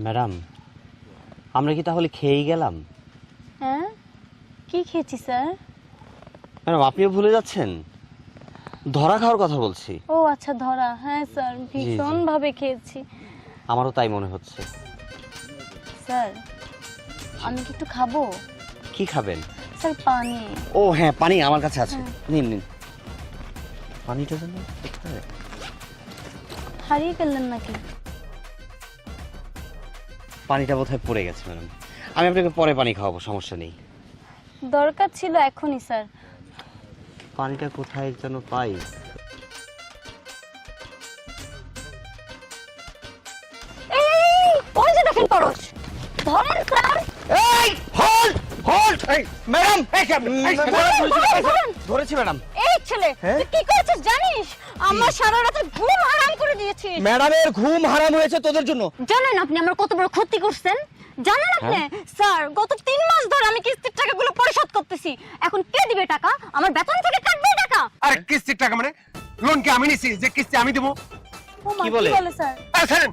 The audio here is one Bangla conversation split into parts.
ম্যাডাম আমরা কি তাহলে খেয়েই গেলাম? হ্যাঁ? কি খেয়েছি স্যার? ম্যাডাম আপনিও ভুলে যাচ্ছেন? ধরা খাওয়ার কথা বলছি। ও আচ্ছা ধরা। হ্যাঁ স্যার ভীষণ ভাবে খেয়েছি। আমারও তাই মনে হচ্ছে। স্যার আমি কি একটু খাব? কি খাবেন? স্যার পানি। ও হ্যাঁ পানি আমার কাছে আছে। হ্যাঁ। নিন নিন। পানিটা যেন? হারিয়ে ফেললেন নাকি? পানিটা বোধহয় পড়ে গেছে ম্যাডাম। আমি আপনাকে পরে পানি খাওয়াবো সমস্যা নেই। দরকার ছিল এখনই স্যার। পানিটা কোথায় যেন পাই? ওই যে দেখেন পরশ ধরেন স্যার। এই হোল্ড হোল্ড এই ম্যাডাম এই। ধরেছি ম্যাডাম। ছেলে হ্যাঁ? তুই কি করেছিস জানিস? আমার সারা রাতে ঘুম হারাম করে দিয়েছিস। ম্যাডামের ঘুম হারাম হয়েছে তোদের জন্য। জানেন আপনি আমার কত বড় ক্ষতি করছেন? জানেন আপনি? স্যার গত তিন মাস ধরে আমি কিস্তির টাকাগুলো পরিশোধ করতেছি। এখন কে দিবে টাকা? আমার বেতন থেকে কাটবে টাকা। আরে কিস্তির টাকা মানে? লোন কি আমি নিছি? যে কিস্তি আমি দেবো? কি বলে? স্যার? আরে ছাড়েন।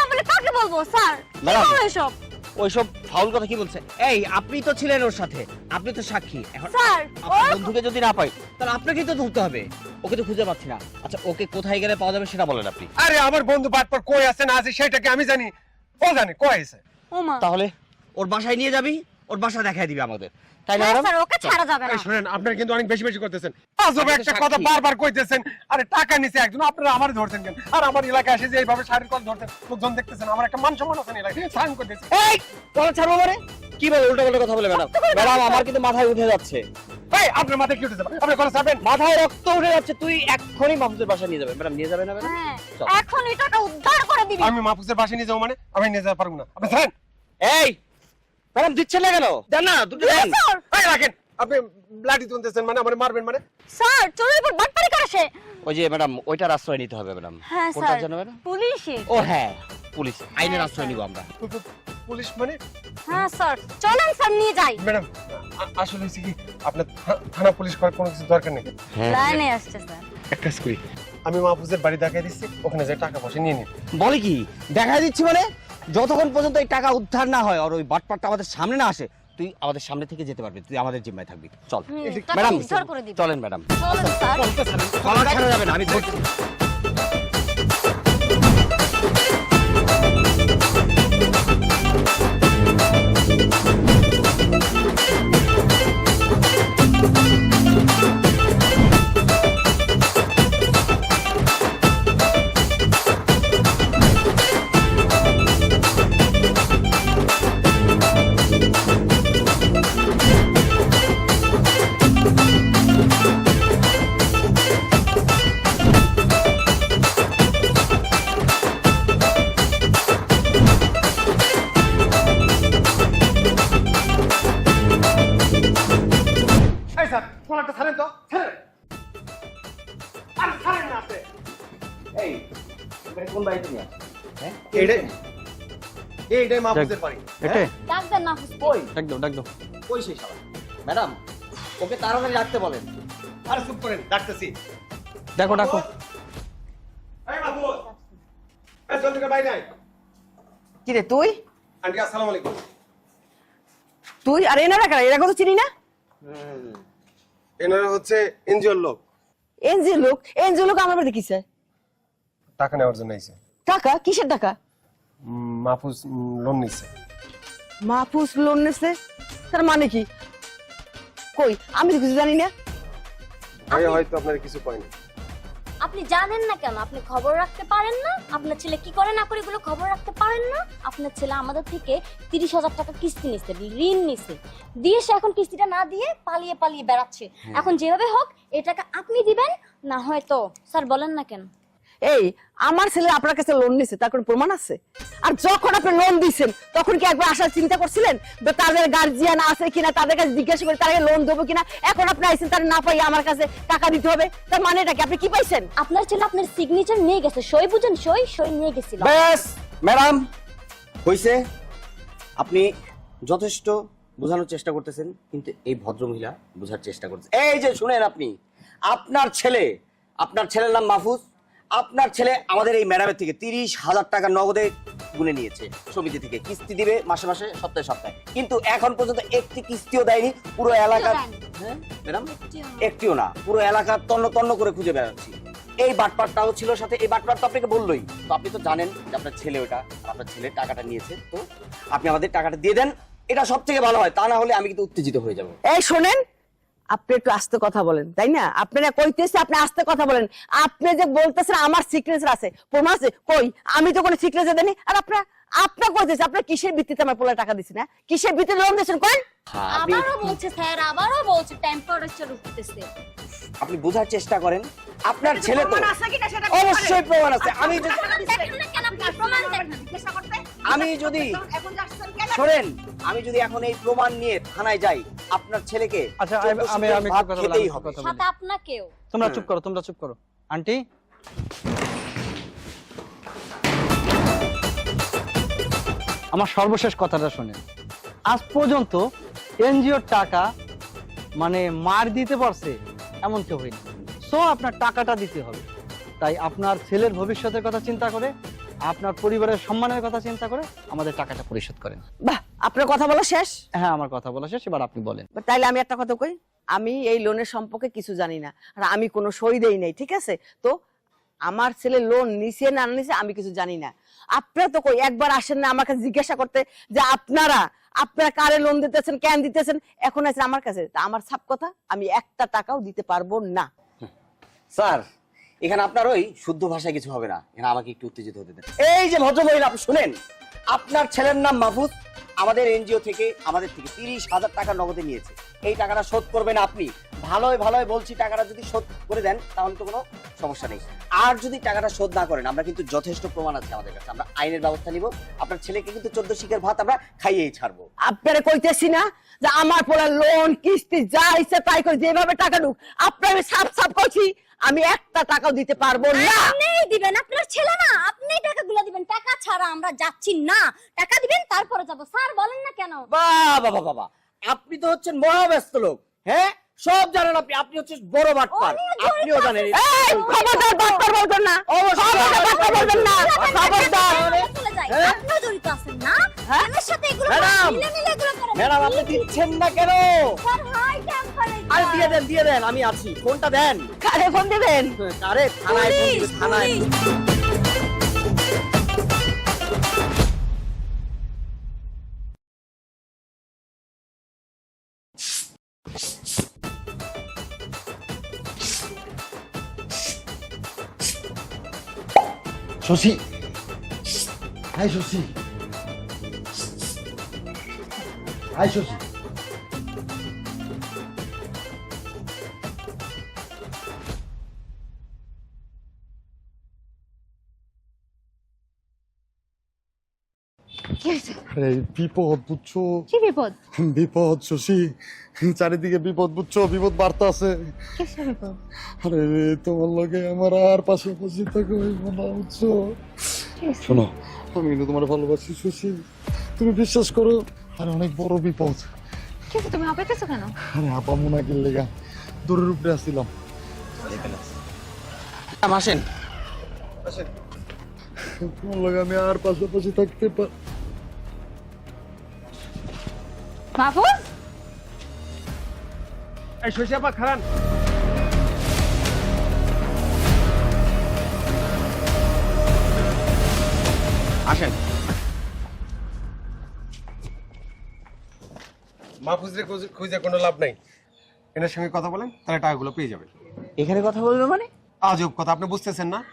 না বলে কাকে বলব স্যার। কি। বলো এসব? ওইসব ফাউল কথা কি বলছে? এই আপনি তো ছিলেন ওর সাথে। আপনি তো সাক্ষী। এখন স্যার আপনার বন্ধুকে যদি না পাই তাহলে আপনাকেই তো ধরতে হবে। ওকে তো খুঁজে পাচ্ছি না। আচ্ছা ওকে কোথায় গেলে পাওয়া যাবে সেটা বলেন আপনি। আরে আমার বন্ধু বাটপর কই আছে না আছে সেটাকে আমি জানি। ও জানে কই আছে? ও তাহলে ওর বাসায় নিয়ে যাবি? ওর বাসা দেখাই দিবি আমাদের। তাই না ম্যাডাম স্যার ওকে ছাড়া যাবে না। শুনেন আপনারা কিন্তু অনেক বেশি বেশি করতেছেন। আজব একটা কথা বারবার কইতেছেন আরে টাকা নিছে একজন আপনারা আমার ধরতেন কেন? আর আমার এলাকায় এসে যে এইভাবে শাড়ির কল ধরতেন লোকজন দেখতেছেন আমার একটা মান সম্মান আছে এলাকায় সাইন করতেছে। এই তোরা ছাড়বো মানে? কি বলে উল্টো পাল্টা কথা বলে ম্যাডাম? ম্যাডাম আমার কিন্তু মাথায় উঠে যাচ্ছে। এই আপনার মাথায় কি উঠেছে আপনি কথা ছাড়বেন? মাথায় রক্ত উঠে যাচ্ছে তুই এক্ষুনি মাহফুজের বাসায় নিয়ে যাবে। ম্যাডাম নিয়ে যাবে না ম্যাডাম? হ্যাঁ চল। এখন এই টাকা উদ্ধার করে দিবি। আমি মাহফুজের বাসে নিয়ে যাব মানে? আমি নিয়ে যেতে পারব না। আপনি ছাড়েন এই ম্যাডাম দিচ্ছেন না কেন দেন না দুটো দেন। এই রাখেন। আপনি ব্লাডি তুলতেছেন মানে আমার মারবেন মানে? স্যার চোরের উপর বাটপারি করে ওই যে ম্যাডাম ওইটার আশ্রয় নিতে হবে ম্যাডাম। হ্যাঁ কোনটার স্যার জন্য ম্যাডাম? পুলিশের ও হ্যাঁ পুলিশ। আইনের আশ্রয় নিব আমরা। পুলিশ মানে? হ্যাঁ স্যার চলেন স্যার নিয়ে যাই। ম্যাডাম আসলে হচ্ছে কি আপনার থানা পুলিশ করার কোনো কিছু দরকার নেই? হ্যাঁ। লাইনে আসছে স্যার। এক কাজ করি আমি মাহফুজের বাড়ি দেখাই দিচ্ছি ওখানে যে টাকা পয়সা নিয়ে নিন। বলে কি? দেখাই দিচ্ছি মানে? যতক্ষণ পর্যন্ত এই টাকা উদ্ধার না হয় আর ওই বাটপাটটা আমাদের সামনে না আসে তুই আমাদের সামনে থেকে যেতে পারবি তুই আমাদের জিম্মায় থাকবি চল ম্যাডাম চলেন ম্যাডাম যাবে না আমি ধরছি এই কোন বাড়িতে নিয়ে হ্যাঁ? এইটাই এইটাই মাহফুজের বাড়ি। এটে? ডাক দেন না ওই ডাক দাও ডাক দাও। ওই সেই শালা? ম্যাডাম ওকে তাড়াতাড়ি রাখতে বলেন। আরে চুপ করেন ডাকতেছি। দেখো ডাকো। এই মাহফুজ এই জলদি করে বাইরে আয় কি রে তুই? আন্টি আসসালামু আলাইকুম। তুই আর এনারা কারা? এরা কথা চিনি না? এনারা হচ্ছে এনজিওর লোক। এনজিও লোক? এনজিও লোক আমার বাড়ি কিসে? টাকা নেওয়ার জন্য আইছে। টাকা? কিসের টাকা? মাহফুজ লোন নিছে। মাহফুজ লোন নেছে? তার মানে কি? কই আমি তো কিছু জানি না। ভাই হয়তো আপনার কিছু পাইনি আপনি জানেন না কেন? আপনি খবর রাখতে পারেন না? আপনার ছেলে কি করে না করে এগুলো খবর রাখতে পারেন না? আপনার ছেলে আমাদের থেকে তিরিশ হাজার টাকা কিস্তি নিচ্ছে ঋণ নিচ্ছে দিয়ে সে এখন কিস্তিটা না দিয়ে পালিয়ে পালিয়ে বেড়াচ্ছে। এখন যেভাবে হোক এই টাকা আপনি দিবেন না হয়তো স্যার বলেন না কেন? এই আমার ছেলে আপনার কাছে লোন নিছে তার কোনো প্রমাণ আছে? আর যখন আপনি লোন দিয়েছেন তখন কি একবার আসার চিন্তা করছিলেন? তাদের গার্জিয়ান আছে কিনা তাদের কাছে জিজ্ঞাসা করে তারা লোন দেবো কিনা? এখন আপনি আইসেন তার না পাই আমার কাছে টাকা দিতে হবে। তার মানে এটা কি? আপনি কি পাইছেন? আপনার ছেলে আপনার সিগনেচার নিয়ে গেছে। সই বুঝেন সই সই নিয়ে গেছিল। ব্যাস ম্যাডাম হইছে। আপনি যথেষ্ট বোঝানোর চেষ্টা করতেছেন কিন্তু এই ভদ্রমহিলা বোঝার চেষ্টা করতেছে। এই যে শুনেন আপনি আপনার ছেলে আপনার ছেলের নাম মাহফুজ। আপনার ছেলে আমাদের এই ম্যাডামের থেকে তিরিশ হাজার টাকা নগদে গুনে নিয়েছে সমিতি থেকে। কিস্তি দিবে মাসে মাসে সপ্তাহে সপ্তাহে। কিন্তু এখন পর্যন্ত একটি কিস্তিও দেয়নি পুরো এলাকার হ্যাঁ ম্যাডাম? একটিও না। পুরো এলাকা তন্ন তন্ন করে খুঁজে বেড়াচ্ছি। এই বাটপাটটাও ছিল সাথে এই বাটপাট তো আপনাকে বললোই। তো আপনি তো জানেন যে আপনার ছেলে ওটা আপনার ছেলে টাকাটা নিয়েছে। তো আপনি আমাদের টাকাটা দিয়ে দেন এটা সব থেকে ভালো হয় তা না হলে আমি কিন্তু উত্তেজিত হয়ে যাব। এই শোনেন আপনি একটু আস্তে কথা বলেন, তাই না? আপনারা কইতেছে, আপনি আস্তে কথা বলেন। আপনি যে বলতেছেন, আমার সিকনেচার আছে। প্রমাণ আছে? কই? আমি তো কোনো সিকনেচার দেনি আর আপনার? আপনার কইতেছে আপনার কিসের ভিত্তিতে আমার পোলা টাকা দিছি না? কিসের ভিত্তিতে লোন দিয়েছেন? কোন? আবারও বলছে স্যার আবারও বলছে টেম্পারেচার উঠতেছে আপনি বোঝার চেষ্টা করেন। আপনার ছেলে তো অবশ্যই প্রমাণ আছে। আমি যদি আমি যদি শোনেন আমি যদি এখন এই প্রমাণ নিয়ে থানায় যাই আপনার ছেলেকে আচ্ছা, আমি- আমি- বলি, কথা বলি। সাথে আপনাকেও। তোমরা চুপ করো তোমরা চুপ করো। আন্টি? আমার সর্বশেষ কথাটা শুনে আজ পর্যন্ত এনজিওর টাকা মানে মার দিতে পারছে এমন কেউ হয়নি। সো আপনার টাকাটা দিতে হবে। তাই আপনার ছেলের ভবিষ্যতের কথা চিন্তা করে আপনার পরিবারের সম্মানের কথা চিন্তা করে আমাদের টাকাটা পরিশোধ করেন। বাহ আপনার কথা বলা শেষ? হ্যাঁ আমার কথা বলা শেষ এবার আপনি বলেন। তাইলে আমি একটা কথা কই আমি এই লোনের সম্পর্কে কিছু জানি না আর আমি কোনো সই দেই নাই ঠিক আছে? তো আমার ছেলে লোন নিছে না নিছে আমি কিছু জানি না। আপনারা তো কই, একবার আসেন না আমার কাছে জিজ্ঞাসা করতে যে আপনারা আপনারা কারে লোন দিতেছেন, কেন দিতেছেন? এখন আছেন আমার কাছে। আমার সাপ কথা, আমি একটা টাকাও দিতে পারব না। স্যার, এখানে আপনার ওই শুদ্ধ ভাষায় কিছু হবে না। এখানে আমাকে একটু উত্তেজিত হতে দেন। এই যে ভদ্রমহিলা, আপনি শুনেন? আপনার ছেলের নাম মাহফুজ, আমাদের এনজিও থেকে আমাদের থেকে তিরিশ হাজার টাকা নগদে নিয়েছে। এই টাকাটা শোধ করবেন আপনি। ভালোই ভালোই বলছি, টাকাটা যদি শোধ করে দেন, তাহলে তো কোনো সমস্যা নেই। আর যদি টাকাটা শোধ না করেন, আমরা কিন্তু যথেষ্ট প্রমাণ আছে আমাদের কাছে। আমরা আইনের ব্যবস্থা নিব, আপনার ছেলেকে কিন্তু চোদ্দ শিখের ভাত আমরা খাইয়েই ছাড়বো। আপনারা কইতেছি না যে আমার পোলা লোন কিস্তি যা ইচ্ছে তাই করে যেভাবে টাকা ঢুক, আপনার সাপ সাপ করছি আমি একটা টাকাও দিতে পারব না। আপনিই দিবেন আপনার ছেলে না আপনি টাকাগুলো দিবেন। টাকা ছাড়া আমরা যাচ্ছি না। টাকা দিবেন তারপরে যাব। স্যার বলেন না কেন? বাহ বাবা বাবা আপনি তো হচ্ছেন মহাব্যস্ত লোক হ্যাঁ? সব জানেন আপনি আপনি হচ্ছেন বড় বাটপার। আপনিও জানেন এই খবরদার বাটপার বলবেন না। অবশ্যই। খবরদার বাটপার বলবেন না। খবরদার। হ্যাঁ? জড়িত আছেন না। হ্যাঁ? আমার সাথে এগুলো ম্যাডাম! মিলে মিলে এগুলো করেন ম্যাডাম আপনি দিচ্ছেন না কেন? Sir high temperature. আরে দিয়ে দেন দিয়ে দেন আমি আছি। ফোনটা দেন। কারে ফোন দিবেন? আরে থানায় ফোন থানায়। শশী। হাই শশী। আরে বিপদ বুঝছ? কি বিপদ? বিপদ শশী। চারিদিকে বিপদ বুঝছ? বিপদ বার্তা আছে। আরে তোমার লগে আমার আর পাশাপাশি থাকে না বুঝছ? শোনো আমি কিন্তু তোমার ভালোবাসি শশী। তুমি বিশ্বাস করো আরে অনেক বড় বিপদ। কিন্তু তুমি হাঁপাইতেছো কেন? আরে আপা মোনা কিনলে গা দূরের উপরে আসছিলাম। আসেন। তোমার লগে আমি আর পাশাপাশি থাকতে পার মাহফুজ? এই শশী আপা খারান। আসেন। মাহফুজরে খুঁজে- খুঁজে কোনো লাভ নাই। এনার সঙ্গে কথা বলেন তাহলে টাকাগুলো পেয়ে যাবেন। এখানে কথা বলবে মানে? আজব কথা আপনি বুঝতেছেন না?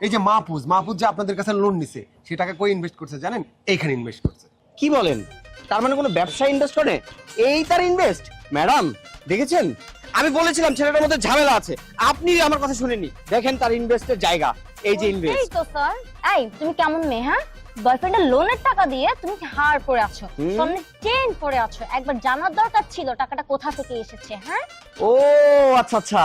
এই যে মাহফুজ মাহফুজ যে আপনাদের কাছে লোন নিছে সে টাকা কই ইনভেস্ট করছে জানেন? এইখানে ইনভেস্ট করছে। কি বলেন? তার মানে কোনো ব্যবসা ইনভেস্ট করে? এই তার ইনভেস্ট ম্যাডাম দেখেছেন? আমি বলেছিলাম ছেলেটার মধ্যে ঝামেলা আছে। আপনি আমার কথা শুনেনি দেখেন তার ইনভেস্টের জায়গা। এই যে এই ইনভেস্ট তো স্যার এই তুমি কেমন মেয়ে হ্যাঁ? বয়ফ্রেন্ডের লোনের টাকা দিয়ে তুমি হার পরে আছো? সামনে চেন পরে আছো। একবার জানার দরকার ছিল টাকাটা কোথা থেকে এসেছে হ্যাঁ? ও আচ্ছা আচ্ছা।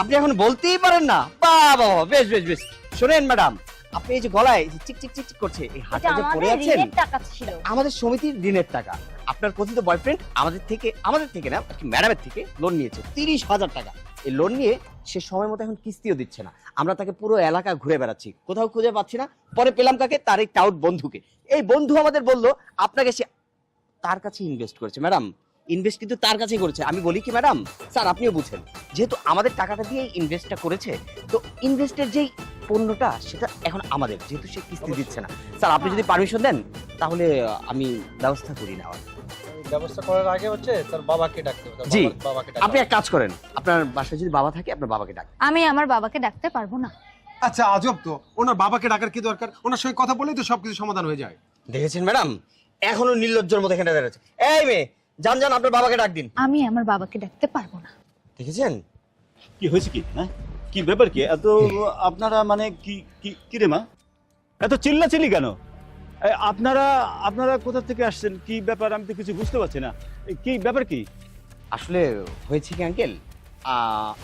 আপনি এখন বলতেই পারেন না। বাহ বাহ বাহ, বেশ বেশ বেশ। শোনেন ম্যাডাম আপনি এই যে গলায় চিক চিক চিক চিক করছে এই হাতটা যে আমাদের আছেন টাকা ছিল। আমাদের সমিতির ঋণের টাকা। আপনার কথিত বয়ফ্রেন্ড আমাদের থেকে আমাদের থেকে না ম্যাডামের থেকে লোন নিয়েছে তিরিশ হাজার টাকা। এই লোন নিয়ে সে সময় মতো এখন কিস্তিও দিচ্ছে না। আমরা তাকে পুরো এলাকা ঘুরে বেড়াচ্ছি। কোথাও খুঁজে পাচ্ছি না। পরে পেলাম কাকে? তার এই টাউট বন্ধুকে। এই বন্ধু আমাদের বলল আপনাকে সে তার কাছে ইনভেস্ট করেছে ম্যাডাম ইনভেস্ট কিন্তু তার কাছেই করেছে। আমি বলি কি ম্যাডাম স্যার আপনিও বুঝেন। যেহেতু আমাদের টাকাটা দিয়ে ইনভেস্টটা করেছে তো ইনভেস্টের যেই পণ্যটা সেটা এখন আমাদের। যেহেতু সে কিস্তি দিচ্ছে না। স্যার আপনি যদি পারমিশন দেন তাহলে আমি ব্যবস্থা করি নেওয়ার। ব্যবস্থা করার আগে হচ্ছে তোর বাবাকে ডাকতে হবে জি। বাবাকে আপনি এক কাজ করেন আপনার বাসায় যদি বাবা থাকে আপনার বাবাকে ডাক। আমি আমার বাবাকে ডাকতে পারব না। আচ্ছা আজব তো। ওনার বাবাকে ডাকার কি দরকার? ওনার সঙ্গে কথা বলেই তো সবকিছু সমাধান হয়ে যায়। দেখেছেন ম্যাডাম? এখনও নির্লজ্জের মতো এখানে দাঁড়াচ্ছে এই মেয়ে যান যান আপনার বাবাকে ডাক দিন। আমি আমার বাবাকে ডাকতে পারব না। দেখেছেন? কি হয়েছে কি? হ্যাঁ? কি ব্যাপার কি? এত আপনারা মানে কি কি কি রে মা? এত চিল্লাচিল্লি কেন? আপনারা আপনারা কোথা থেকে আসছেন? কি ব্যাপার? আমি তো কিছু বুঝতে পারছি না। কি ব্যাপার কি? আসলে হয়েছে কি আঙ্কেল?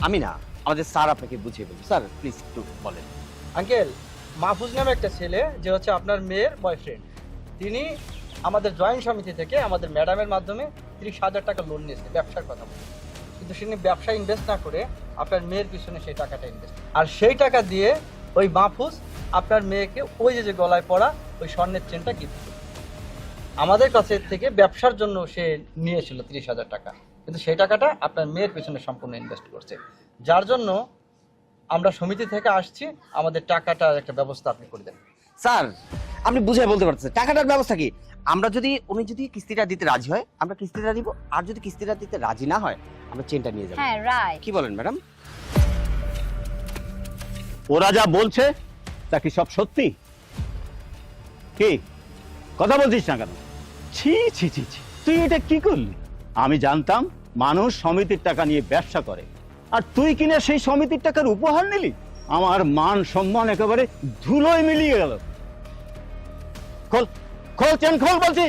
আমি না আমাদের স্যার আপনাকে বুঝিয়ে বলব। স্যার প্লিজ একটু বলেন। আঙ্কেল মাহফুজ নামে একটা ছেলে যে হচ্ছে আপনার মেয়ের বয়ফ্রেন্ড তিনি আমাদের জয়েন্ট সমিতি থেকে আমাদের ম্যাডামের মাধ্যমে তিরিশ হাজার টাকা লোন নিয়েছে ব্যবসার কথা বলে কিন্তু তিনি ব্যবসা ইনভেস্ট না করে আপনার মেয়ের পিছনে সেই টাকাটা ইনভেস্ট আর সেই টাকা দিয়ে ওই মাহফুজ আপনার মেয়েকে ওই যে যে গলায় পড়া ওই স্বর্ণের চেনটা গিফট আমাদের কাছে থেকে ব্যবসার জন্য সে নিয়েছিল তিরিশ হাজার টাকা। কিন্তু সেই টাকাটা আপনার মেয়ের পিছনে সম্পূর্ণ ইনভেস্ট করছে। যার জন্য আমরা সমিতি থেকে আসছি আমাদের টাকাটার একটা ব্যবস্থা আপনি করে দেন। স্যার আপনি বুঝাই বলতে পারছেন টাকাটার ব্যবস্থা কি? আমরা যদি উনি যদি কিস্তিটা দিতে রাজি হয় আমরা কিস্তিটা দিব। আর যদি কিস্তিটা দিতে রাজি না হয় আমরা চেনটা নিয়ে যাব। হ্যাঁ রাইট কি বলেন ম্যাডাম? ওরা যা বলছে তা কি সব সত্যি? কি? কথা বলছিস না কেন? ছি ছি ছি ছি। তুই এটা কি করলি? আমি জানতাম মানুষ সমিতির টাকা নিয়ে ব্যবসা করে। আর তুই কিনা সেই সমিতির টাকার উপহার নিলি? আমার মান সম্মান একেবারে ধুলোয় মিলিয়ে গেল। খোল খোল চেন খোল বলছি।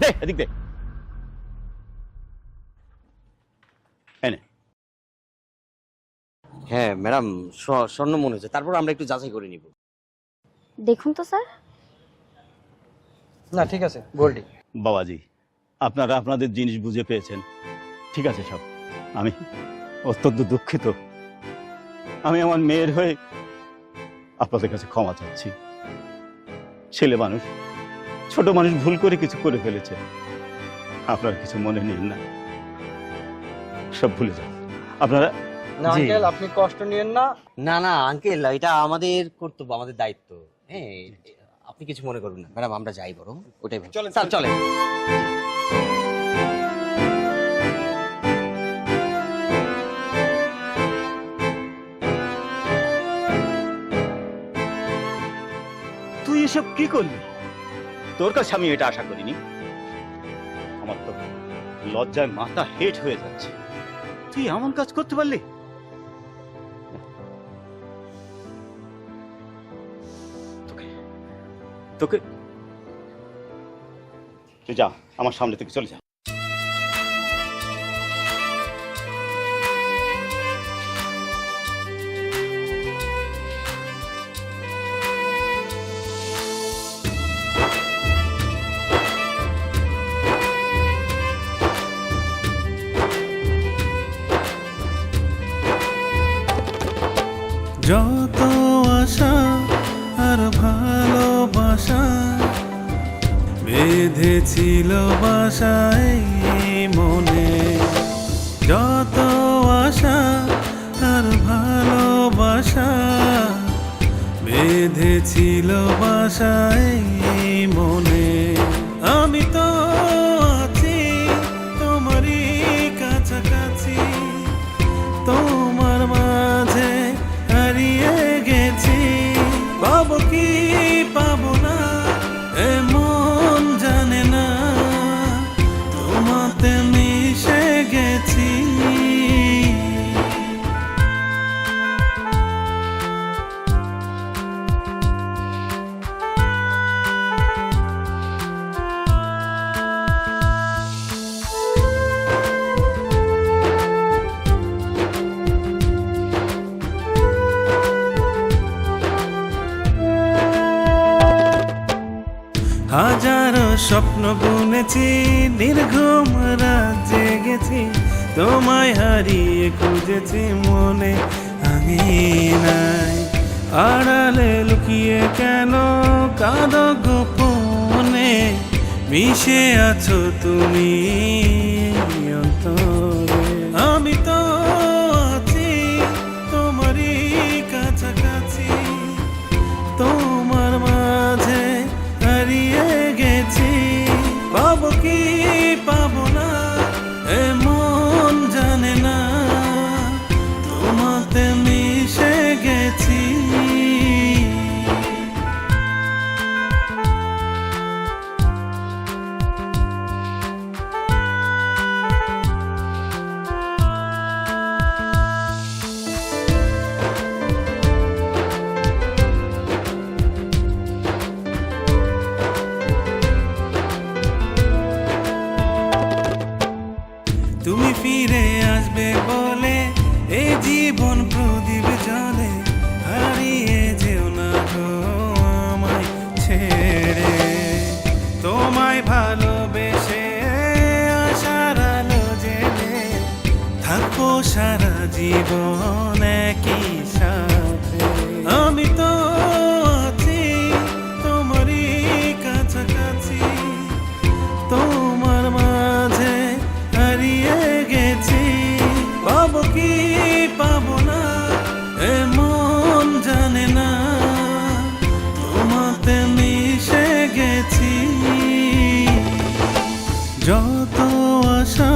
দে এদিক দে। হ্যাঁ ম্যাডাম স্বর্ণ মনে হচ্ছে। তারপর আমরা একটু যাচাই করে নিব। দেখুন তো স্যার। না ঠিক আছে গোল্ডি। বাবাজি আপনারা আপনাদের জিনিস বুঝে পেয়েছেন। ঠিক আছে সব। আমি অত্যন্ত দুঃখিত। আমি আমার মেয়ের হয়ে আপনাদের কাছে ক্ষমা চাচ্ছি। ছেলে মানুষ ছোট মানুষ ভুল করে কিছু করে ফেলেছে। আপনারা কিছু মনে নিন না। সব ভুলে যান। আপনারা না আঙ্কেল আপনি কষ্ট নিয়েন না। না না আঙ্কেল এটা আমাদের কর্তব্য আমাদের দায়িত্ব। হ্যাঁ আপনি কিছু মনে করবেন না। ম্যাডাম আমরা যাই বরং। ওটাই। চলেন, স্যার চলেন। তুই এসব কি করলি? তোর কাছে আমি এটা আশা করিনি। আমার তো লজ্জায় মাথা হেট হয়ে যাচ্ছে। তুই এমন কাজ করতে পারলি? তোকে। তুই যা আমার সামনে থেকে চলে যা। ভালোবাসা বেঁধেছিল বাসায় মনে। আমি তো বুনেছি নির্ঘুম রাত জেগেছি, তোমায় হারিয়ে খুঁজেছি মনে। আমি নাই, আড়ালে লুকিয়ে কেন কাদ গোপনে? মিশে আছো তুমি? পাবো কি যত আশা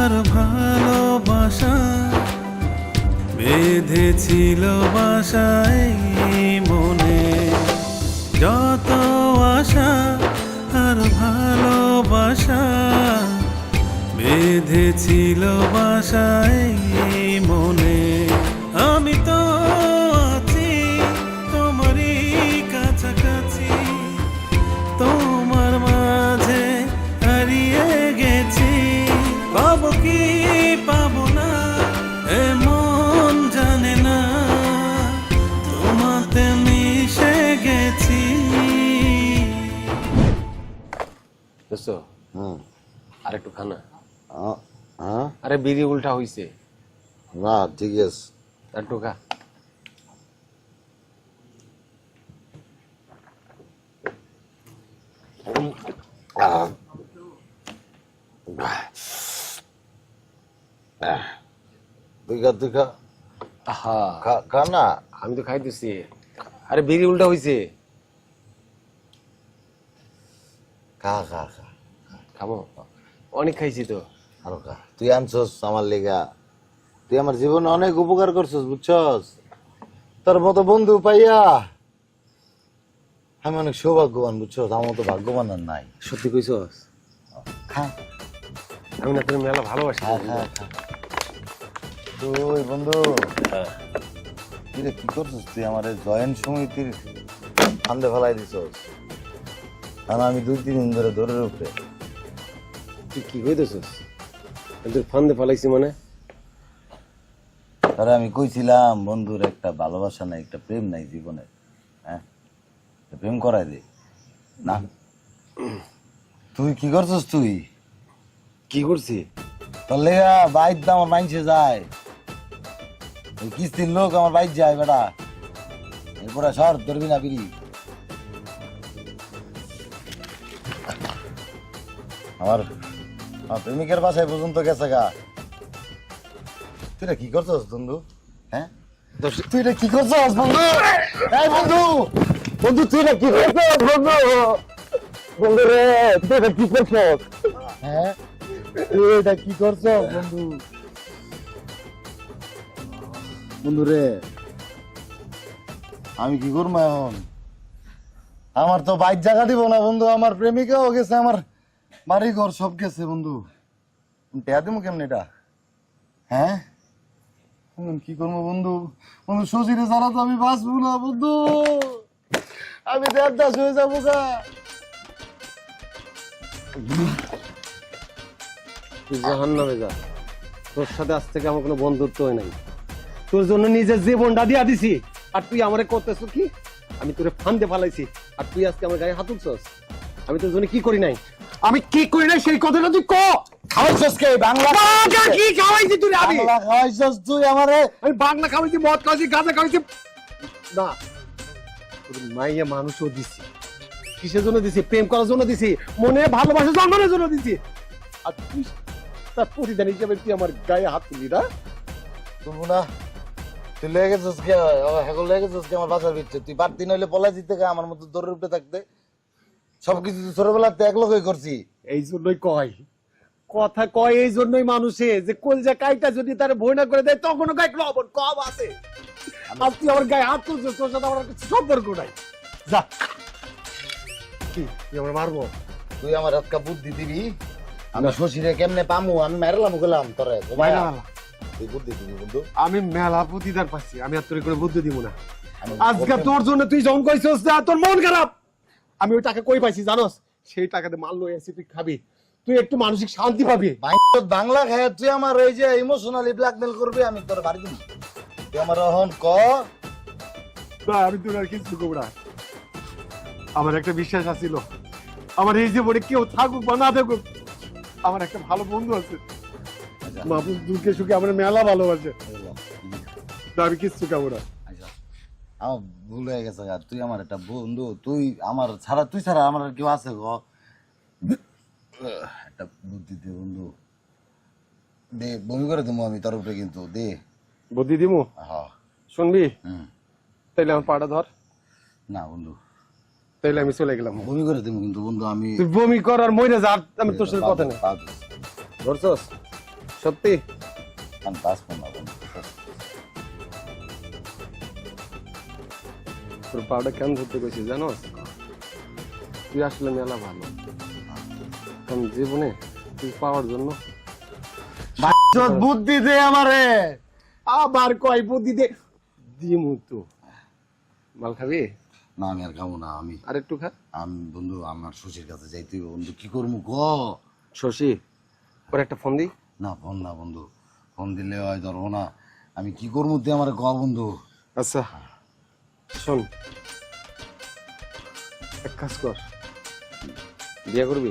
আর ভালোবাসা বেঁধেছিল বাসায় মনে। যত আশা আর ভালোবাসা বেঁধেছিল বাসায় আ- হ্যাঁ? আরে বিড়ি উল্টা হইছে। না ঠিক আছে। একটু খা তুই খা আহা। খা- না। আমি তো খাইতেছি। আরে বিড়ি উল্টা হইছে। খা খা খা। খাব। অনেক খাইছি তো। আরও খা তুই আনছস আমার লেগা। তুই আমার জীবনে অনেক উপকার করছস বুঝছস? তোর মতো বন্ধু পাইয়া আমি অনেক সৌভাগ্যবান বুঝছস? আমার মতো ভাগ্যবান আর নাই। সত্যি কইছস? খা। আমি না তোর মেলা ভালোবাসি খা। খা খা তুই বন্ধু কি করছিস তুই? আমার জয়েন্ট সমিতির ফান্দে ফেলাই দিছস। কারণ আমি দুই তিন দিন ধরে ধরে উপরে। তুই কি কইতেছস তুই ফান্দে ফেলাইছি মানে। তারে আমি কইছিলাম বন্ধুর একটা ভালোবাসা নাই একটা প্রেম নাই জীবনে। হ্যাঁ? প্রেম করাই দে। না? তুই কি করছিস তুই? কি করছি? তোর লেগা বাইর তো আমার মাইনসে যায়। ওই কিস্তির লোক আমার বাইর যায় বেটা। এরপরে সর ধরবি না বিড়ি। আমার প্রেমিকের বাসায় পর্যন্ত গেছে গা? তুই কি করছস বন্ধু? হ্যাঁ? তুই এটা কি করছস বন্ধু? এই বন্ধু! বন্ধু তুই এটা কি করছস বন্ধু? বন্ধু রে তুই এটা কি করছস? হ্যাঁ? তুই এটা কি করছস বন্ধু? বন্ধু রে আমি কি করব এখন? আমার তো বাইক জায়গা দিব না বন্ধু। আমার প্রেমিকাও গেছে আমার বাড়ি ঘর সব গেছে, বন্ধু। টেয়া দিব কেমন এটা? হ্যাঁ? কি করব, বন্ধু? বন্ধু, শশীরে ছাড়া তো আমি বাঁচবো না, বন্ধু। আমি হয়ে যাব তোর সাথে আজ থেকে আমার কোনো বন্ধুত্ব হয় নাই। তোর জন্য নিজের জীবনটা দিয়া দিছি। আর তুই আমারে করতেছ কি? আমি তোরে ফান্দে ফালাইছি। আর তুই আজকে আমার গায়ে হাত আমি তোর জন্য কি করি নাই? আমি কি করি না সেই কথাটা তুই ক? খাওয়াইছস কে? বাংলা কি খাওয়াইছি তুই আমি খাওয়াইছস তুই আমারে। আমি বাংলা খাওয়াইছি মদ খাওয়াইছি গাঁজা খাওয়াইছি। না। তোর মাইয়া মানুষও দিছি। কিসের জন্য দিছি? প্রেম করার জন্য দিছি। মনে ভালোবাসা জন্মানোর জন্য দিছি। আর তুই তার প্রতিদান হিসেবে তুই আমার গায়ে হাত তুলি না। তুলবো না তুই লেগে গেছিস কে হেগো লেগে কে আমার বাসার ভিতরে। তুই বাড়তি নইলে পলাই দিতে আমার মতো দৌড়ে উঠে থাকতে। সবকিছু ছোটবেলাতে এক লোকই করছি। এই জন্যই কয়। কথা কয় এই জন্যই মানুষে যে কলজা কাইটা যদি তার ভয় না করে দেয় তখনও গায়ে লবণ কম আছে। আর তুই আমার গায়ে হাত তুলছিস তোর সাথে আমার কিছু সম্পর্ক নাই। যা। কি তুই আমার মারবো? তুই আমার একটা বুদ্ধি দিবি? আমি শশীরে কেমনে পামু? আমি মেরলাম গেলাম তোরে মাইনা তুই বুদ্ধি দিবি বন্ধু। আমি মেলা প্রতিদান পাচ্ছি আমি আর তোর করে বুদ্ধি দিব না। আজকে তোর জন্য তুই যখন কইছিস না তোর মন খারাপ। আমি ওই টাকা কই পাইছি জানোস? সেই টাকাতে মাল লই আসি তুই খাবি। তুই একটু মানসিক শান্তি পাবি। বাইন্দত বাংলা খায় তুই আমার ওই যে ইমোশনালি ব্ল্যাকমেল করবি আমি তোর বাড়ি দিবি। তুই আমার অহন ক। না আমি তোর আর কিছু করব না। আমার একটা বিশ্বাস আছিল। আমার এই যে জীবনে কেউ থাকুক বা না থাকুক আমার একটা ভালো বন্ধু আছে। মাহবুব দুঃখে সুখে আমার মেলা ভালোবাসে। তা আমি কিচ্ছু না। আচ্ছা, আমার ভুল হয়ে গেছে আর তুই আমার একটা বন্ধু তুই আমার ছাড়া তুই ছাড়া আমার আর কেউ আছে গ। একটা বুদ্ধি দে বন্ধু। দে বমি করে দেবো আমি তোর উপরে কিন্তু দে। বুদ্ধি দিমু? হ্যাঁ শুনবি? তাইলে আমার পাটা ধর। না বন্ধু। তাইলে আমি চলে গেলাম। বমি করে দেবো কিন্তু বন্ধু আমি তুই বমি কর আর মরে যা আমি তোর সাথে কথা নেই। ধরছস? সত্যি? আমি বাঁচবো না বন্ধু। তোর পাউডার কেন ধরতে গেছিস জানোস? তুই আসলে মেলা ভালো। কারণ জীবনে তুই পাওয়ার জন্য বুদ্ধি দে আমারে। আবার কয় বুদ্ধি দে। দিমু তো মাল খাবি? না আমি আর খাব না আমি। আর একটু খা। আমি বন্ধু আমার শশীর কাছে যাইতে হবে বন্ধু কি করব গ শশী ওর একটা ফোন দিই। না ফোন না বন্ধু। ফোন দিলে হয় ধরবো না। আমি কি করব তুই আমার গ বন্ধু? আচ্ছা। শোন এক কাজ কর। বিয়ে করবি?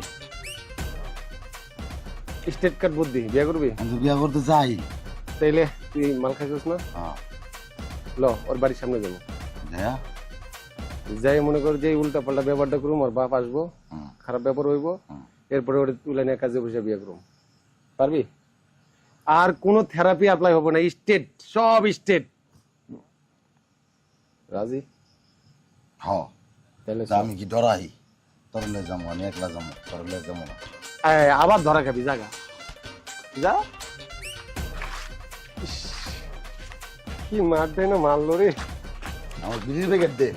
স্টেট কার্ড বুদ্ধি বিয়ে করবি? আমি তো বিয়া করতে চাই। তাইলে তুই মাল খাইছিস না? হ্যাঁ। ল ওর বাড়ির সামনে যাব। যাই মনে কর যে উল্টা পাল্টা ব্যাপারটা করুম আর বাপ আসব খারাপ ব্যাপার হইব এরপরে ওটা তুলে নিয়ে কাজে বসে বিয়ে করুম। পারবি? আর কোনো থেরাপি অ্যাপ্লাই হবে না স্টেট সব স্টেট। রাজি হ তাহলে আমি কি ডরাই তরলে যাব আমি একলা যাব তরলে যাব না আবার ধরা খাবি জাগা যা কি মারবে না মারলো রে আমার বিড়ির প্যাকেট দে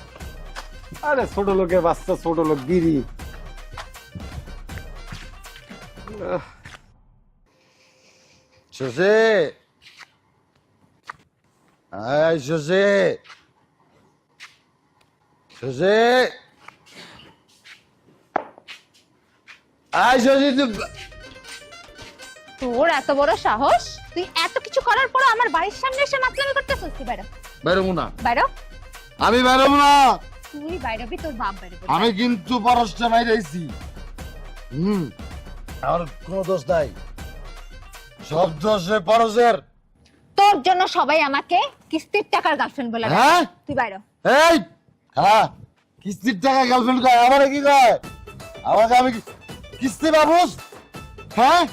আরে ছোট লোকের বাচ্চা ছোট লোক গিরি আহ, শশী এই শশী তুই তোর এত বড় সাহস? তুই এত কিছু করার পর আমার বাড়ির সামনে এসে মাতলামি করতেছিস তুই বাইরে। বেরোবো না। বাইরে? আমি বেরোবো না। তুই বাইরবি তোর বাপ আমি কিন্তু পরশটা মাইরাইছি হুম। আমার কোনো দোষ নাই। সব দোষ পরশের তোর জন্য সবাই আমাকে কিস্তির টাকার গার্লফ্রেন্ড বলে হ্যাঁ? তুই বাইরে। এই! হ্যাঁ কিস্তির টাকা গার্লফ্রেন্ড কয় আমারে কি কয়? আমাকে আমি কি- কিস্তি বাবুস? হ্যাঁ?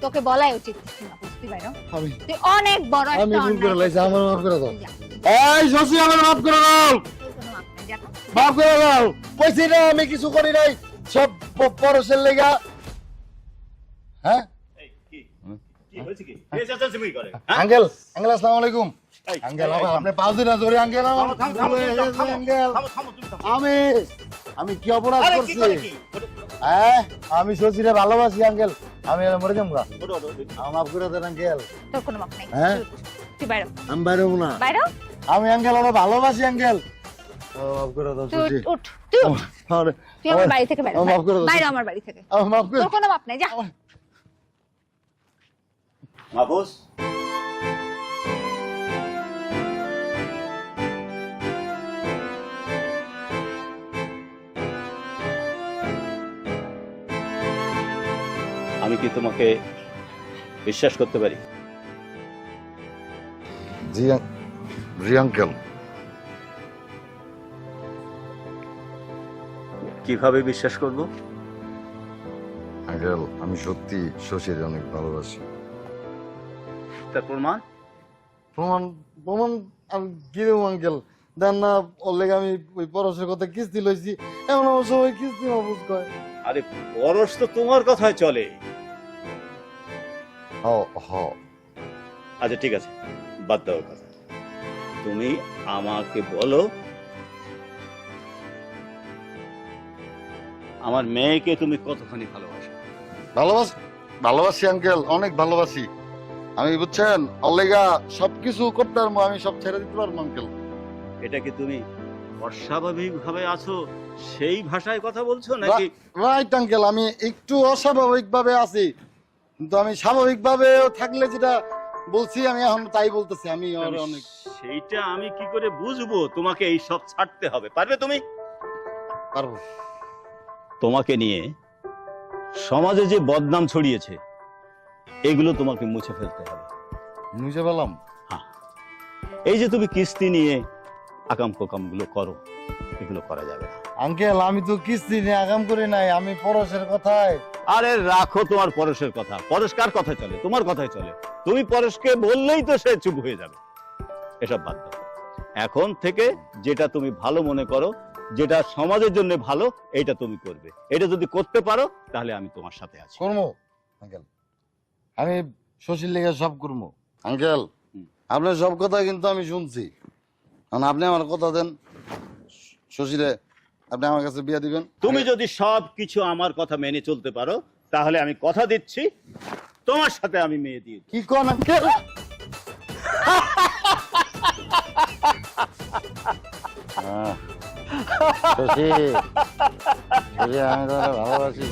তোকে বলাই উচিত কিস্তি না তুই বাইরে আমি তুই অনেক বড় আমি একটা ভুল করে অন্যায় লাইছি আমার মাফ করে দাও। যা, এই শশী আমার মাফ করে দাও। তোর কোনো মাপ নাই, যা তো। মাফ করে দাও। কইছি না আমি কিছু করি নাই। সব প- পরশের লেগা। হ্যাঁ? কি? হয়েছে কি? এই, আঙ্কেল আঙ্কেল। আমি আমি কি অপরাধ করছি? হ্যাঁ আমি শশীরে ভালোবাসি আঙ্কেল আমি মরে যাব। আমার মাফ করে দেন আঙ্কেল তোর কোনো মাপ নাই। হ্যাঁ? আমি। বাইরে না। বাইরে আমি। আঙ্কেল আমার ভালোবাসি আঙ্কেল মাফ করে দাও তুই শশী উঠ, তুই উঠ। আমার- তুই আমার বাড়ি থেকে বাইরে আমার মাফ করে দাও বাইরে আমার বাড়ি থেকে। মাফ করে তোর কোনো মাপ নাই যা। মাহফুজ? কি তোমাকে বিশ্বাস করতে পারি? জি জি আঙ্কেল। কীভাবে বিশ্বাস করব? আঙ্কেল আমি সত্যি শশীর অনেক ভালোবাসি। তার প্রমাণ? প্রমাণ প্রমাণ আমি কি দেবো আঙ্কেল? দেন না আমি ওই পরশের কথা কিস্তি লইছি। এমন আমার সবাই কিস্তি মাবুজ কয়। আরে পরশ তো তোমার কথায় চলে। হ হ আচ্ছা ঠিক আছে। বাদ দাও কথা। তুমি আমাকে বলো আমার মেয়েকে তুমি কতখানি ভালোবাসো? ভালোবাসি ভালোবাসি আঙ্কেল অনেক ভালোবাসি। আমি বুঝছেন অলেগা সবকিছু করতে পারব আমি সব ছেড়ে দিতে পারব আঙ্কেল। এটা কি তুমি অস্বাভাবিক ভাবে আছো সেই ভাষায় কথা বলছো নাকি? রাইট আঙ্কেল আমি একটু অস্বাভাবিক ভাবে আছি। কিন্তু আমি স্বাভাবিক ভাবে থাকলে যেটা বলছি আমি এখন তাই বলতেছি আমি ওর অনেক সেইটা আমি কি করে বুঝব? তোমাকে এই সব ছাড়তে হবে। পারবে তুমি? পারব। তোমাকে নিয়ে সমাজে যে বদনাম ছড়িয়েছে এগুলো তোমাকে মুছে ফেলতে হবে। বুঝে পেলাম এই যে তুমি কিস্তি নিয়ে আকাম কোকামগুলো করো এগুলো করা যাবে না। আঙ্কেল আমি তো কিস্তি নিয়ে আগাম করি নাই আমি পরশের কথায় আরে রাখো তোমার পরশের কথা। পরশ কার কথায় চলে? তোমার কথায় চলে। তুমি পরশকে বললেই তো সে চুপ হয়ে যাবে। এসব বাদ দাও। এখন থেকে যেটা তুমি ভালো মনে করো যেটা সমাজের জন্য ভালো এটা তুমি করবে। এটা যদি করতে পারো তাহলে আমি তোমার সাথে আছি। করব আঙ্কেল। আমি শশীর লেগে সব করব আঙ্কেল আপনার সব কথা কিন্তু আমি শুনছি। এখন আপনি আমার কথা দেন শশীরে আপনি আমার কাছে বিয়ে দিবেন তুমি যদি সব কিছু আমার কথা মেনে চলতে পারো তাহলে আমি কথা দিচ্ছি তোমার সাথে আমি মেয়ে দিয়ে কি কোন আঙ্কেল হ্যাঁ। আমি ভালোবাসি।